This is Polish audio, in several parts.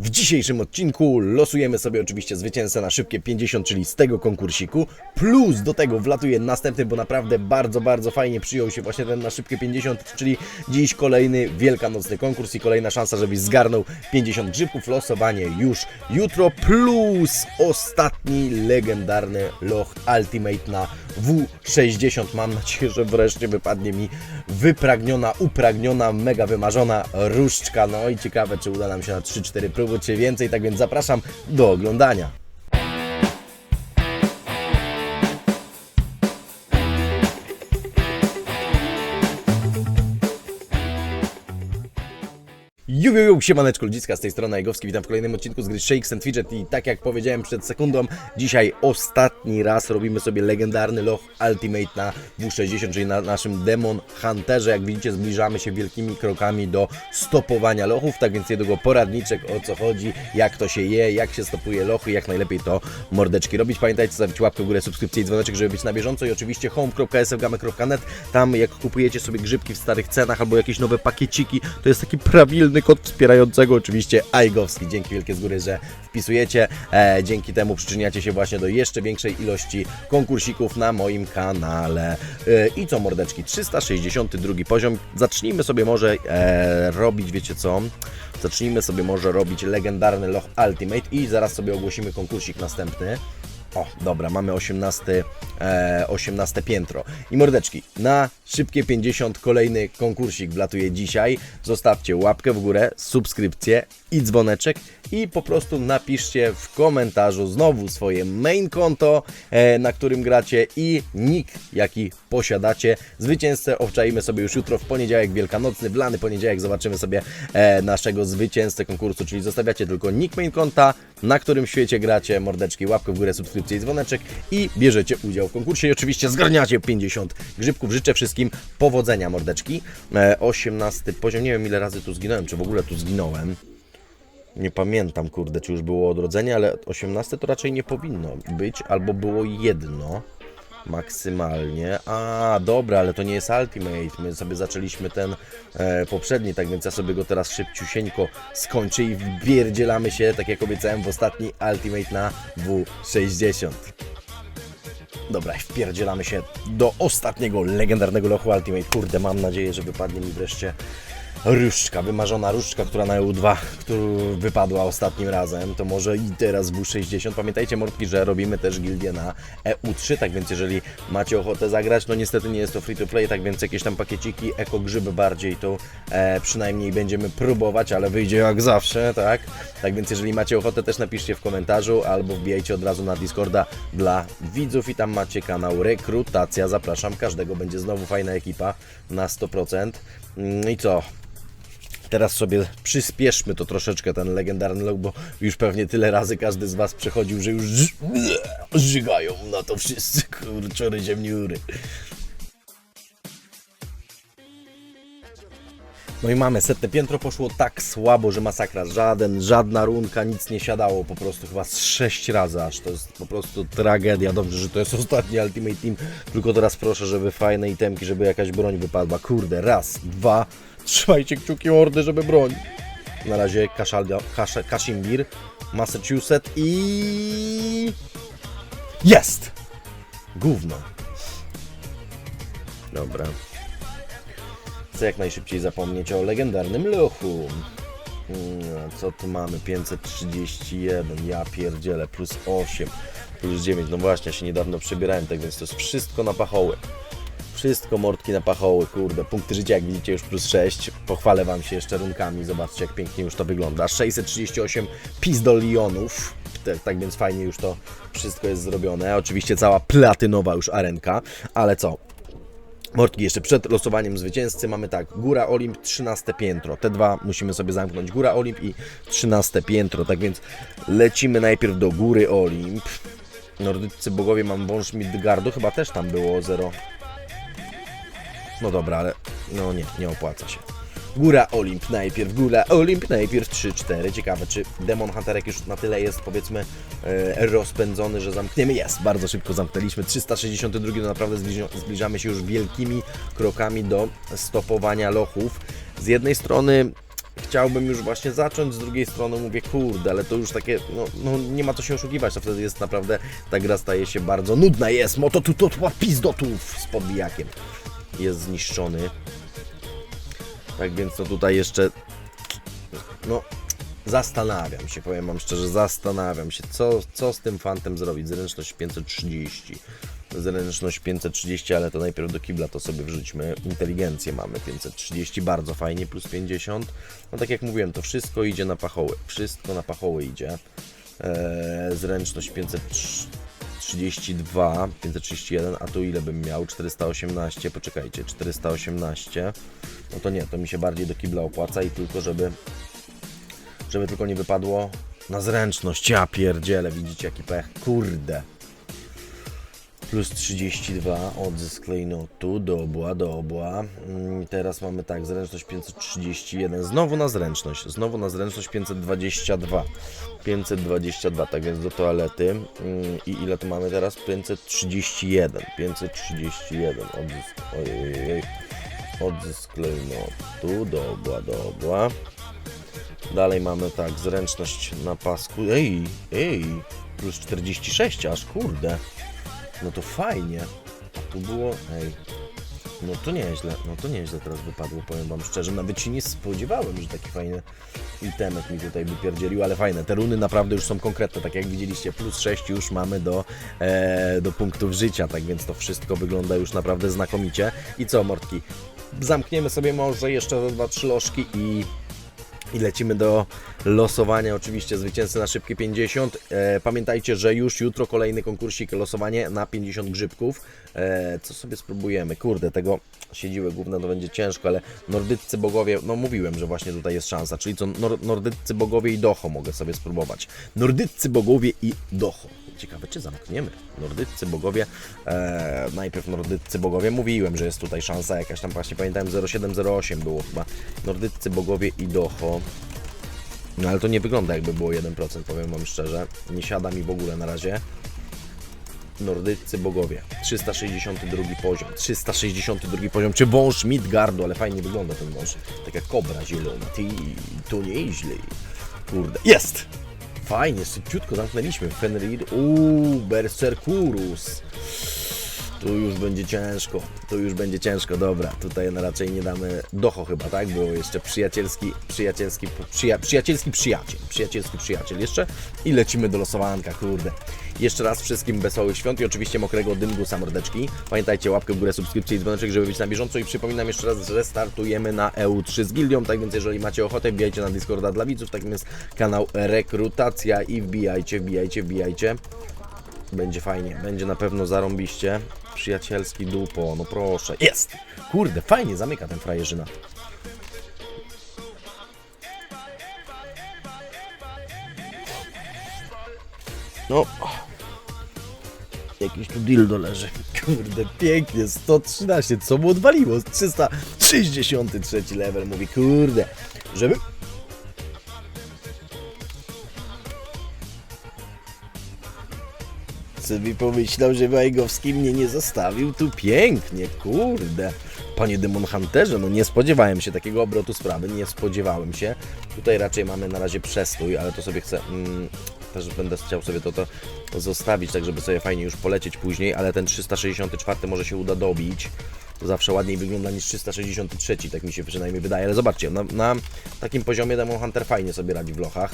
W dzisiejszym odcinku losujemy sobie oczywiście zwycięzcę na szybkie 50, czyli z tego konkursiku. Plus do tego wlatuje następny, bo naprawdę bardzo, bardzo fajnie przyjął się właśnie ten na szybkie 50, czyli dziś kolejny wielkanocny konkurs i kolejna szansa, żebyś zgarnął 50 grzybków. Losowanie już jutro, plus ostatni legendarny loch Ultimate na W60. Mam nadzieję, że wreszcie wypadnie mi wypragniona, upragniona, mega wymarzona różdżka. No i ciekawe, czy uda nam się na 3-4 próby, czy więcej. Tak więc zapraszam do oglądania. Ju, ju, ju, siemaneczko ludziska, z tej strony Ajgowski, witam w kolejnym odcinku z gry Shakes and Fidget i tak jak powiedziałem przed sekundą, dzisiaj ostatni raz robimy sobie legendarny loch Ultimate na W60, czyli na naszym Demon Hunterze, jak widzicie zbliżamy się wielkimi krokami do stopowania lochów, tak więc niedługo poradniczek o co chodzi, jak to się je, jak się stopuje lochy, jak najlepiej to mordeczki robić, pamiętajcie zostawić łapkę w górę, subskrypcję i dzwoneczek, żeby być na bieżąco i oczywiście home.sfgame.net, tam jak kupujecie sobie grzybki w starych cenach albo jakieś nowe pakieciki, to jest taki prawilny kod wspierającego oczywiście Ajgowski. Dzięki wielkie z góry, że wpisujecie. E, dzięki temu przyczyniacie się właśnie do jeszcze większej ilości konkursików na moim kanale. E, I co mordeczki, 362 poziom. Zacznijmy sobie może e, robić, wiecie co? Zacznijmy sobie może robić legendarny Loch Ultimate i zaraz sobie ogłosimy konkursik następny. O, dobra, mamy 18, e, 18 piętro. I mordeczki, na szybkie 50 kolejny konkursik wlatuje dzisiaj. Zostawcie łapkę w górę, subskrypcję i dzwoneczek i po prostu napiszcie w komentarzu znowu swoje main konto, e, na którym gracie i nick, jaki posiadacie. Zwycięzcę obczajmy sobie już jutro w poniedziałek wielkanocny, w lany poniedziałek zobaczymy sobie e, naszego zwycięzcę konkursu, czyli zostawiacie tylko nick main konta, na którym świecie gracie, mordeczki, łapkę w górę, subskrypcję i dzwoneczek i bierzecie udział w konkursie i oczywiście zgarniacie 50 grzybków. Życzę wszystkim powodzenia, mordeczki. E, 18 poziom, nie wiem ile razy tu zginąłem, czy w ogóle tu zginąłem. Nie pamiętam, kurde, czy już było odrodzenie, ale 18 to raczej nie powinno być, albo było jedno maksymalnie. A, dobra, ale to nie jest Ultimate. My sobie zaczęliśmy ten e, poprzedni, tak więc ja sobie go teraz szybciusieńko skończę i wbierdzielamy się, tak jak obiecałem, w ostatni Ultimate na W60. Dobra, wpierdzielamy się do ostatniego legendarnego lochu Ultimate. Kurde, mam nadzieję, że wypadnie mi wreszcie różdżka, wymarzona różdżka, która na EU2, która wypadła ostatnim razem, to może i teraz W60. Pamiętajcie mordki, że robimy też gildię na EU3, tak więc jeżeli macie ochotę zagrać, no niestety nie jest to free to play, tak więc jakieś tam pakieciki, eko grzyby bardziej to e, przynajmniej będziemy próbować, ale wyjdzie jak zawsze, tak? Tak więc jeżeli macie ochotę też napiszcie w komentarzu albo wbijajcie od razu na Discorda dla widzów i tam macie kanał Rekrutacja, zapraszam każdego, będzie znowu fajna ekipa na 100%. Mm, I co? Teraz sobie przyspieszmy to troszeczkę, ten legendarny log, bo już pewnie tyle razy każdy z Was przechodził, że już żygają na to wszyscy, kurczory ziemniury. No i mamy, setne piętro poszło tak słabo, że masakra, żaden, żadna runka, nic nie siadało, po prostu chyba z sześć razy aż, to jest po prostu tragedia, dobrze, że to jest ostatni Ultimate Team, tylko teraz proszę, żeby fajne itemki, żeby jakaś broń wypadła, kurde, raz, dwa, trzymajcie kciuki mordy, żeby broń. Na razie Kaszaldia, Massachusetts i... Jest! Gówno. Dobra. Chcę jak najszybciej zapomnieć o legendarnym lochu. Mm, Co tu mamy? 531, ja pierdzielę, plus 8, plus 9. No właśnie, ja się niedawno przebierałem, tak więc to jest wszystko na pachoły. Wszystko mordki na pachoły, kurde. Punkty życia, jak widzicie, już plus 6. Pochwalę Wam się jeszcze runkami, zobaczcie, jak pięknie już to wygląda. 638 pizdolionów. Tak, tak więc fajnie już to wszystko jest zrobione. Oczywiście cała platynowa już arenka, ale co? Mordki, jeszcze przed losowaniem zwycięzcy mamy tak, Góra Olimp, 13 piętro. Te dwa musimy sobie zamknąć, Góra Olimp i 13 piętro. Tak więc lecimy najpierw do Góry Olimp. Nordycy bogowie mam wąż Midgardu, chyba też tam było 0. No dobra, ale no nie, nie opłaca się. Góra Olimp najpierw, Góra Olimp najpierw 3-4. Ciekawe, czy Demon Hunterek już na tyle jest, powiedzmy, e, rozpędzony, że zamkniemy. Jest, bardzo szybko zamknęliśmy. 362, no naprawdę zbliża- zbliżamy się już wielkimi krokami do stopowania lochów. Z jednej strony chciałbym już właśnie zacząć, z drugiej strony mówię, kurde, ale to już takie, no, no nie ma co się oszukiwać, to wtedy jest naprawdę, ta gra staje się bardzo nudna, jest, moto tu to pizdotów z podbijakiem, jest zniszczony, tak więc no tutaj jeszcze, no zastanawiam się, powiem Wam szczerze, zastanawiam się, co, co z tym fantem zrobić, zręczność 530, zręczność 530, ale to najpierw do kibla to sobie wrzućmy. Inteligencję mamy 530, bardzo fajnie, plus 50. No tak jak mówiłem, to wszystko idzie na pachoły. Wszystko na pachoły idzie. Eee, zręczność 532, 531, a tu ile bym miał? 418, poczekajcie, 418. No to nie, to mi się bardziej do kibla opłaca i tylko żeby żeby tylko nie wypadło na zręczność. Ja pierdzielę, widzicie jaki pech. Kurde plus 32, odzysk klejnotu, dobła, dobła. Mm, Teraz mamy tak, zręczność 531, znowu na zręczność, znowu na zręczność 522. 522, tak więc do toalety. Mm, I ile tu mamy teraz? 531, 531, odzysk, ojej, odzysk klejnotu, dobła, dobła. Dalej mamy tak, zręczność na pasku, ej, ej, plus 46, aż kurde. No to fajnie. Tu było, ej, no to nieźle, no to nieźle teraz wypadło, powiem wam szczerze. Nawet się nie spodziewałem, że taki fajny itemek mi tutaj wypierdzielił, ale fajne. Te runy naprawdę już są konkretne, tak jak widzieliście, plus 6 już mamy do, e, do punktów życia, tak więc to wszystko wygląda już naprawdę znakomicie. I co, Mortki? Zamkniemy sobie może jeszcze te dwa, trzy lożki i i lecimy do losowania oczywiście zwycięzcy na szybkie 50. E, pamiętajcie, że już jutro kolejny konkursik, losowanie na 50 grzybków. E, co sobie spróbujemy? Kurde, tego siedziły główne to będzie ciężko, ale nordyccy bogowie, no mówiłem, że właśnie tutaj jest szansa, czyli co nor, nordyccy bogowie i docho mogę sobie spróbować. Nordyccy bogowie i docho. Ciekawe, czy zamkniemy. Nordyccy bogowie, e, najpierw nordyccy bogowie, mówiłem, że jest tutaj szansa jakaś tam właśnie, pamiętałem 0708 było chyba. Nordyccy bogowie i docho. No ale to nie wygląda jakby było 1%, powiem Wam szczerze. Nie siada mi w ogóle na razie. Nordyccy bogowie. 362 poziom. 362 poziom. Czy wąż Midgardu, ale fajnie wygląda ten wąż. Taka kobra zielona. Ty, to nieźle. Kurde. Jest! Fajnie, szybciutko zamknęliśmy. Fenrir. Uuu, Berserkurus. Tu już będzie ciężko, tu już będzie ciężko, dobra, tutaj no raczej nie damy docho chyba, tak? Było jeszcze przyjacielski, przyjacielski, przyja, przyjacielski przyjaciel, przyjacielski przyjaciel jeszcze i lecimy do losowanka, kurde. Jeszcze raz wszystkim wesołych świąt i oczywiście mokrego dyngusa mordeczki. Pamiętajcie, łapkę w górę, subskrypcję i dzwoneczek, żeby być na bieżąco i przypominam jeszcze raz, że startujemy na EU3 z Gildią, tak więc jeżeli macie ochotę, wbijajcie na Discorda dla widzów, tak więc kanał Rekrutacja i wbijajcie, wbijajcie, wbijajcie. Będzie fajnie, będzie na pewno zarąbiście. Przyjacielski dupo, no proszę. Jest! Kurde, fajnie zamyka ten frajerzyna. No. Jakiś tu dildo leży. Kurde, pięknie, 113, co mu odwaliło? 363 level, mówi, kurde, żeby sobie pomyślał, że Wajgowski mnie nie zostawił. Tu pięknie, kurde. Panie Demon Hunterze, no nie spodziewałem się takiego obrotu sprawy, nie spodziewałem się. Tutaj raczej mamy na razie przestój, ale to sobie chcę... Mm, też będę chciał sobie to, to zostawić, tak żeby sobie fajnie już polecieć później, ale ten 364 może się uda dobić. To zawsze ładniej wygląda niż 363, tak mi się przynajmniej wydaje, ale zobaczcie, na, na takim poziomie Demon Hunter fajnie sobie radzi w lochach.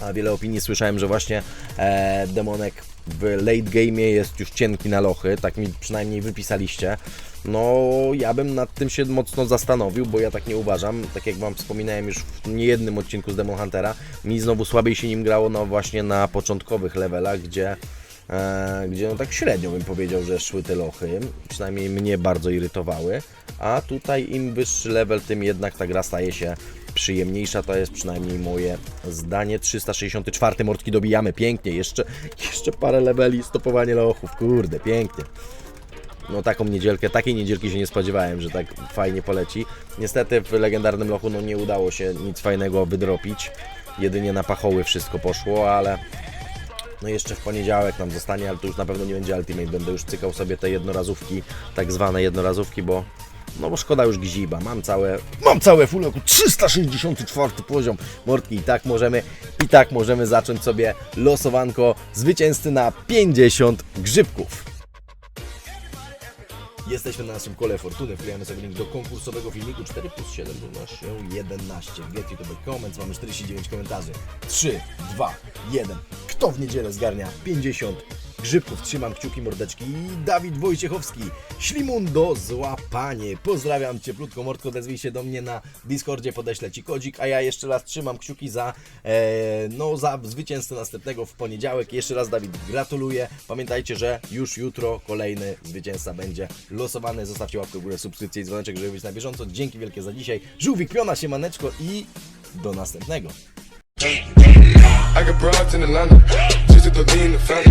A wiele opinii słyszałem, że właśnie e, demonek w late game jest już cienki na lochy, tak mi przynajmniej wypisaliście. No, ja bym nad tym się mocno zastanowił, bo ja tak nie uważam. Tak jak Wam wspominałem już w niejednym odcinku z Demon Huntera, mi znowu słabiej się nim grało no właśnie na początkowych levelach, gdzie e, gdzie no tak średnio bym powiedział, że szły te lochy, przynajmniej mnie bardzo irytowały, a tutaj im wyższy level, tym jednak ta gra staje się przyjemniejsza, to jest przynajmniej moje zdanie. 364 mordki dobijamy, pięknie, jeszcze, jeszcze parę leveli, stopowanie lochów, kurde, pięknie. No taką niedzielkę, takiej niedzielki się nie spodziewałem, że tak fajnie poleci. Niestety w legendarnym lochu no nie udało się nic fajnego wydropić. Jedynie na pachoły wszystko poszło, ale no jeszcze w poniedziałek nam zostanie, ale to już na pewno nie będzie Ultimate. Będę już cykał sobie te jednorazówki, tak zwane jednorazówki, bo No bo szkoda już gziba, mam całe, mam całe full oku, 364 poziom mordki i tak możemy, i tak możemy zacząć sobie losowanko zwycięzcy na 50 grzybków. Jesteśmy na naszym kole fortuny, wklejamy sobie link do konkursowego filmiku 4 plus 7 równa się 11. Get YouTube comments, mamy 49 komentarzy. 3, 2, 1. Kto w niedzielę zgarnia 50 grzybków? Trzymam kciuki mordeczki. I Dawid Wojciechowski, Ślimundo, złapanie. Pozdrawiam cieplutko, mordko, odezwij się do mnie na Discordzie, podeślę Ci kodzik, a ja jeszcze raz trzymam kciuki za, e, no, za zwycięzcę następnego w poniedziałek. Jeszcze raz Dawid gratuluję. Pamiętajcie, że już jutro kolejny zwycięzca będzie losowany. Zostawcie łapkę w górę, subskrypcję i dzwoneczek, żeby być na bieżąco. Dzięki wielkie za dzisiaj. Żółwik, piona, siemaneczko i do następnego. I got broads in Atlanta, just to the family.